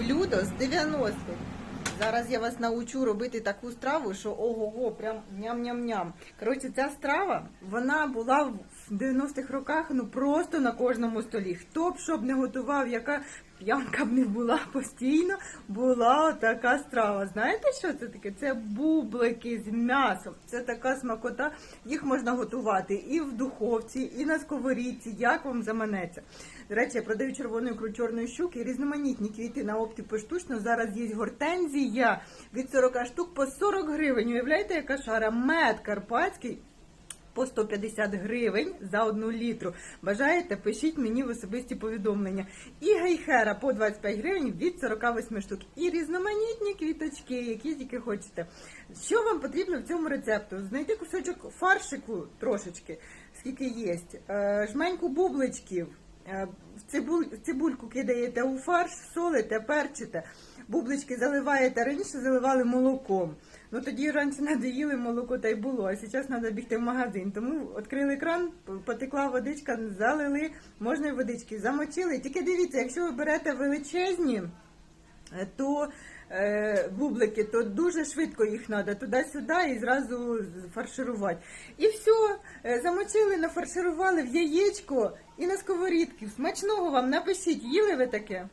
блюдо з 90-х. Зараз я вас научу робити таку страву, що ого-го, прям ням-ням-ням. Коротше, ця страва, вона була в 90-х роках ну просто на кожному столі. Хто б що б не готував, яка п'янка б не була постійно, була така страва. Знаєте, що це таке? Це бублики з м'ясом. Це така смакота. Їх можна готувати і в духовці, і на сковорідці, як вам заманеться. До речі, я продаю червону ікру чорної щуки різноманітні квіти на опті поштучно. Зараз є гортензія від 40 штук по 40 гривень. Уявляєте, яка шара? Мед карпатський. По 150 гривень за одну літру. Бажаєте, пишіть мені в особисті повідомлення. І гейхера по 25 гривень від 48 штук. І різноманітні квіточки, які тільки хочете. Що вам потрібно в цьому рецепту? Знайти кусочок фаршику трошечки, скільки є, е, жменьку бубличків, е, цибуль, цибульку кидаєте у фарш, солите, перчите. Бублички заливаєте, раніше заливали молоком. Ну тоді раніше надоїли молоко та й було, а зараз треба бігти в магазин. Тому відкрили кран, потекла водичка, залили, можна й водички, замочили. Тільки дивіться, якщо ви берете величезні, е, то е, бублики, то дуже швидко їх треба туди-сюди і зразу фарширувати. І все, е, замочили, нафарширували в яєчко і на сковорідки. Смачного вам напишіть, їли ви таке?